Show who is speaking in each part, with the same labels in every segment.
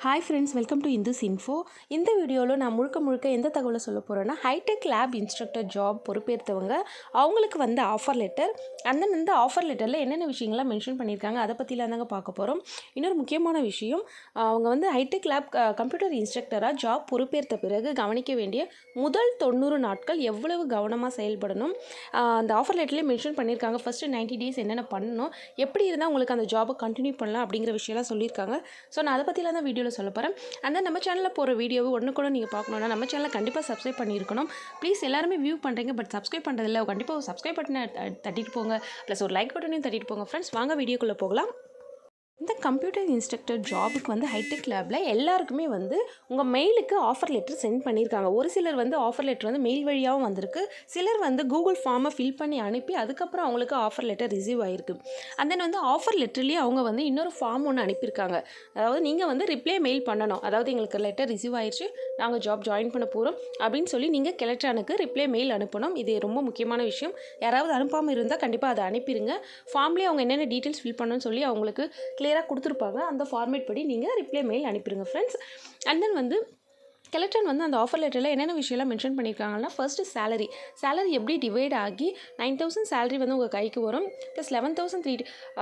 Speaker 1: Hi friends welcome to Indus info இந்த வீடியோவில் நான் முழுக்க முழுக்க எந்த தகவலை சொல்ல போகிறேன்னா ஹைடெக் லேப் இன்ஸ்ட்ரக்டர் ஜாப் பொறுப்பேற்றவங்க அவங்களுக்கு வந்த ஆஃபர் லெட்டர் அந்த இந்த ஆஃபர் லெட்டரில் என்னென்ன விஷயங்கள்லாம் மென்ஷன் பண்ணியிருக்காங்க அதை பற்றிலாம் தாங்க பார்க்க போகிறோம் இன்னொரு முக்கியமான விஷயம் அவங்க வந்து ஹைடெக் லேப் கம்ப்யூட்டர் இன்ஸ்ட்ரக்டராக ஜாப் பொறுப்பேற்ற பிறகு கவனிக்க வேண்டிய முதல் தொண்ணூறு நாட்கள் எவ்வளவு கவனமாக செயல்படணும் அந்த ஆஃபர் லெட்டர்லேயே மென்ஷன் பண்ணியிருக்காங்க. ஃபஸ்ட்டு நைன்ட்டி டேஸ் என்னென்ன பண்ணணும் எப்படி இருந்தால் உங்களுக்கு அந்த ஜாபை கண்டினியூ பண்ணலாம் அப்படிங்கிற விஷயம்லாம் சொல்லியிருக்காங்க. ஸோ நான் அதை பற்றிலாம் தான் வீடியோவில் சொல்ல போகிறேன் அந்த நம்ம சேனலில் போகிற வீடியோவை ஒன்று கூட நீங்கள் பார்க்கணுன்னா நம்ம சேனலை கண்டிப்பாக சப்ஸ்கிரைப் பண்ணியிருக்கணும். ப்ளீஸ் எல்லாருமே வியூ பண்ணுறீங்க பட் சப்ஸ்கிரைப் பண்ணுறதில்ல கண்டிப்பாக சப்ஸ்கிரைப் பட்டனை தட்டிட்டு போங்க. ப்ளஸ் ஒரு லைக் பட்டனையும் தட்டிட்டு போங்க. ஃப்ரெண்ட்ஸ் வாங்க வீடியோக்குள்ளே போகலாம். இந்த கம்ப்யூட்டர் இன்ஸ்ட்ரக்டர் ஜாபுக்கு வந்து ஹைடெக் லேபில் எல்லாருக்குமே வந்து உங்கள் மெயிலுக்கு ஆஃபர் லெட்டர் சென்ட் பண்ணியிருக்காங்க ஒரு சிலர் வந்து ஆஃபர் லெட்டர் வந்து மெயில் வழியாகவும் வந்திருக்கு. சிலர் வந்து கூகுள் ஃபார்மை ஃபில் பண்ணி அனுப்பி அதுக்கப்புறம் அவங்களுக்கு ஆஃபர் லெட்டர் ரிசீவ் ஆகிருக்கு அண்ட் தென் வந்து ஆஃபர் லெட்டர்லேயே அவங்க வந்து இன்னொரு ஃபார்ம் ஒன்று அனுப்பியிருக்காங்க. அதாவது நீங்கள் வந்து ரிப்ளை மெயில் பண்ணணும். அதாவது எங்களுக்கு லெட்டர் ரிசீவ் ஆயிடுச்சு நாங்கள் ஜாப் ஜாயின் பண்ண போகிறோம் அப்படின்னு சொல்லி நீங்கள் கெலக்ட்ரானுக்கு ரிப்ளை மெயில் அனுப்பணும். இது ரொம்ப முக்கியமான விஷயம். யாராவது அனுப்பாமல் இருந்தால் கண்டிப்பாக அதை அனுப்பிடுங்க ஃபார்ம்லேயே அவங்க என்னென்ன டீட்டெயில்ஸ் ஃபில் பண்ணணும்னு சொல்லி அவங்களுக்கு கிளியராக கொடுத்துருப்பாங்க. அந்த ஃபார்மேட் படி நீங்கள் ரிப்ளை மெயில் அனுப்பிடுங்க ஃப்ரெண்ட்ஸ் அண்ட் தென் வந்து ஸ்கெலட்டன் வந்து அந்த ஆஃபர் லெட்டரில் என்னென்ன விஷயம்லாம் மென்ஷன் பண்ணியிருக்காங்கன்னா ஃபர்ஸ்ட்டு சேலரி சேலரி எப்படி டிவைட் ஆகி நைன் தௌசண்ட் சேலரி வந்து உங்கள் கைக்கு வரும். ப்ளஸ் லெவன் தௌசண்ட் த்ரீ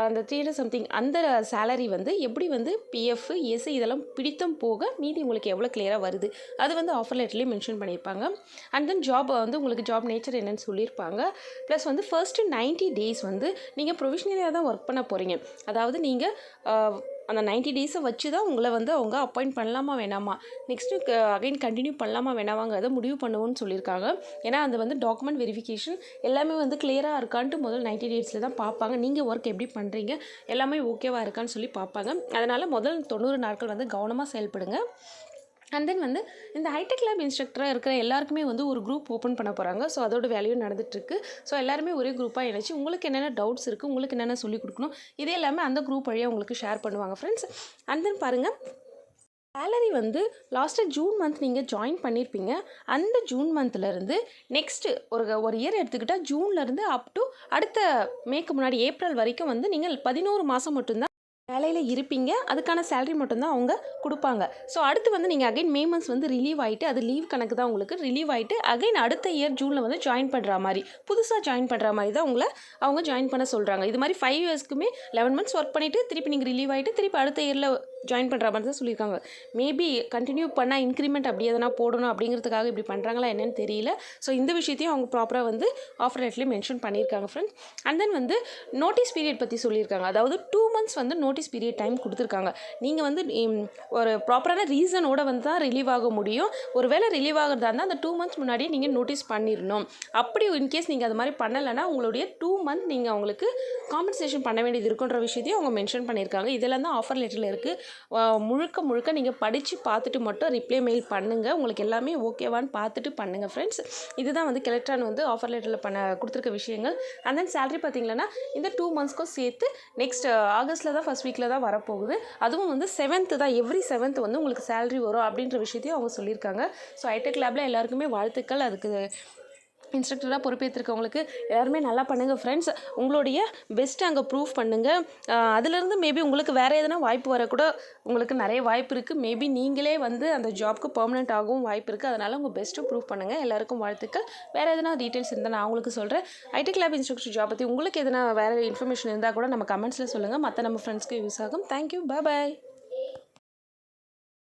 Speaker 1: அந்த த்ரீ ஹண்ட்ரட் சம்திங் அந்த சேலரி வந்து எப்படி வந்து பிஎஃப் எஸ்ஐ இதெல்லாம் பிடித்தம் போக மீதி உங்களுக்கு எவ்வளோ கிளியராக வருது. அது வந்து ஆஃபர் லெட்டர்லேயே மென்ஷன் பண்ணியிருப்பாங்க அண்ட் தென் ஜாப் வந்து உங்களுக்கு ஜாப் நேச்சர் என்னென்னு சொல்லியிருப்பாங்க ப்ளஸ் வந்து ஃபர்ஸ்ட்டு நைன்ட்டி டேஸ் வந்து நீங்கள் ப்ரொவிஷ்னலியாக தான் ஒர்க் பண்ண போகிறீங்க அதாவது நீங்கள் அந்த நைன்ட்டி டேஸை வச்சு தான் உங்களை வந்து அவங்க அப்பாயிண்ட் பண்ணலாமா வேணாமா? நெக்ஸ்ட்டு அகைன் கண்டினியூ பண்ணலாமா வேணாமாங்கிறத முடிவு பண்ணுவோன்னு சொல்லியிருக்காங்க. ஏன்னா அது வந்து டாக்குமெண்ட் வெரிஃபிகேஷன் எல்லாமே வந்து கிளியராக இருக்கான்ட்டு முதல் நைன்ட்டி டேஸில் தான் பார்ப்பாங்க. நீங்கள் ஒர்க் எப்படி பண்ணுறீங்க எல்லாமே ஓகேவாக இருக்கான்னு சொல்லி பார்ப்பாங்க. அதனால் முதல் தொண்ணூறு நாட்கள் வந்து கவனமாக செயல்படுங்க. அண்ட் தென் வந்து இந்த ஹைடெக் லேப் இன்ஸ்ட்ரக்டராக இருக்கிற எல்லாருக்குமே வந்து ஒரு குரூப் ஓப்பன் பண்ண போகிறாங்க ஸோ அதோட வேலையும் நடந்துட்டுருக்கு. ஸோ எல்லாருமே ஒரே குரூப்பாக இணைச்சி உங்களுக்கு என்னென்ன டவுட்ஸ் இருக்குது உங்களுக்கு என்னென்ன சொல்லிக் கொடுக்கணும் இதே எல்லாமே அந்த குரூப் வழியாக உங்களுக்கு ஷேர் பண்ணுவாங்க ஃப்ரெண்ட்ஸ் அண்ட் தென் பாருங்கள் சேலரி வந்து லாஸ்ட்டாக ஜூன் மந்த் நீங்கள் ஜாயின் பண்ணியிருப்பீங்க அந்த ஜூன் மந்த்லேருந்து நெக்ஸ்ட்டு ஒரு ஒரு இயர் எடுத்துக்கிட்டால் ஜூன்லேருந்து அப் டு அடுத்த மேக்கு முன்னாடி ஏப்ரல் வரைக்கும் வந்து நீங்கள் பதினோரு மாதம் மட்டும்தான் வேலையில் இருப்பீங்க. அதுக்கான சேலரி மட்டும்தான் அவங்க கொடுப்பாங்க. ஸோ அடுத்து வந்து நீங்கள் அகைன் மே மந்த்ஸ் வந்து ரிலீவ் ஆகிட்டு அது லீவ் கணக்கு தான் உங்களுக்கு ரிலீவ் ஆகிட்டு அகைன் அடுத்த இயர் ஜூனில் வந்து ஜாயின் பண்ணுற மாதிரி புதுசாக ஜாயின் பண்ணுற மாதிரி தான் உங்களை அவங்க ஜாயின் பண்ண சொல்கிறாங்க இது மாதிரி ஃபைவ் இயர்ஸ்க்குமே லெவன் மந்த்ஸ் ஒர்க் பண்ணிவிட்டு திருப்பி நீங்கள் ரிலீவ் ஆகிட்டு திருப்பி அடுத்த இயரில் ஜாயின் பண்ணுற மாதிரி தான் சொல்லியிருக்காங்க. மேபி கண்டினியூ பண்ணால் இன்க்ரிமெண்ட் அப்படி எதனா போடணும் அப்படிங்கிறதுக்காக இப்படி பண்ணுறாங்களா என்னென்னு தெரியல. ஸோ இந்த விஷயத்தையும் அவங்க ப்ராப்பராக வந்து ஆஃபர் லெட்லேயும் மென்ஷன் பண்ணியிருக்காங்க ஃப்ரெண்ட்ஸ் அண்ட் தென் வந்து நோட்டீஸ் பீரியட் பற்றி சொல்லியிருக்காங்க. அதாவது டூ மந்த்ஸ் வந்து நோட்டீஸ் பீரியட் டைம் கொடுத்துருக்காங்க. நீங்கள் வந்து ஒரு ப்ராப்பரான ரீசனோட வந்து தான் ரிலீவ் ஆக முடியும். ஒரு வேளை ரிலீவ் ஆகிறதா இருந்தால் அந்த டூ மந்த்ஸ் முன்னாடியே நீங்கள் நோட்டீஸ் பண்ணிடணும் அப்படி இன்கேஸ் நீங்கள் அது மாதிரி பண்ணலைன்னா உங்களுடைய டூ மந்த் நீங்கள் அவங்களுக்கு காம்பன்சேஷன் பண்ண வேண்டியது இருக்குன்ற விஷயத்தையும் அவங்க மென்ஷன் பண்ணியிருக்காங்க. இதெல்லாம் தான் ஆஃபர் லெட்டரில் இருக்குது முழுக்க முழுக்க நீங்கள் படித்து பார்த்துட்டு மட்டும் ரிப்ளை மெயில் பண்ணுங்கள் உங்களுக்கு எல்லாமே ஓகேவான்னு பார்த்துட்டு பண்ணுங்கள் ஃப்ரெண்ட்ஸ் இதுதான் வந்து கெலக்ட்ரான் வந்து ஆஃபர் லெட்டரில் பண்ண கொடுத்துருக்க விஷயங்கள். அண்ட் தென் சேலரி பார்த்தீங்கன்னா இந்த டூ மந்த்ஸ்க்கும் சேர்த்து நெக்ஸ்ட் ஆகஸ்ட்டில் தான் ஃபஸ்ட் வீக்கில் தான் வரப்போகுது. அதுவும் வந்து செவன்த்து தான். எவ்ரி செவன்த் வந்து உங்களுக்கு சேலரி வரும் அப்படின்ற விஷயத்தையும் அவங்க சொல்லியிருக்காங்க. ஸோ ஐடெக் லேபில் எல்லாருக்குமே வாழ்த்துக்கள். அதுக்கு இன்ஸ்ட்ரக்டராக பொறுப்பேற்றிருக்கவங்களுக்கு எல்லாருமே நல்லா பண்ணுங்கள் ஃப்ரெண்ட்ஸ் உங்களுடைய பெஸ்ட்டு அங்கே ப்ரூவ் பண்ணுங்கள் அதுலேருந்து மேபி உங்களுக்கு வேறு எதனா வாய்ப்பு வரக்கூட உங்களுக்கு நிறைய வாய்ப்பு இருக்குது மேபி நீங்களே வந்து அந்த ஜாப்க்கு பர்மனெண்ட் ஆகவும் வாய்ப்பு இருக்குது அதனால் உங்கள் பெஸ்ட்டு ப்ரூவ் பண்ணுங்கள் எல்லாருக்கும் வாழ்த்துக்கள். வேறு எதனா டீட்டெயில்ஸ் இருந்தால் நான் உங்களுக்கு சொல்கிறேன் ஐடி கிளாப் இன்ஸ்ட்ரக்டர் ஜாப் பற்றி உங்களுக்கு எதனா வேறு இன்ஃபர்மேஷன் இருந்தால் கூட நம்ம கமெண்ட்ஸில் சொல்லுங்கள் மற்ற நம்ம ஃப்ரெண்ட்ஸ்க்கு யூஸ் ஆகும். Thank you bye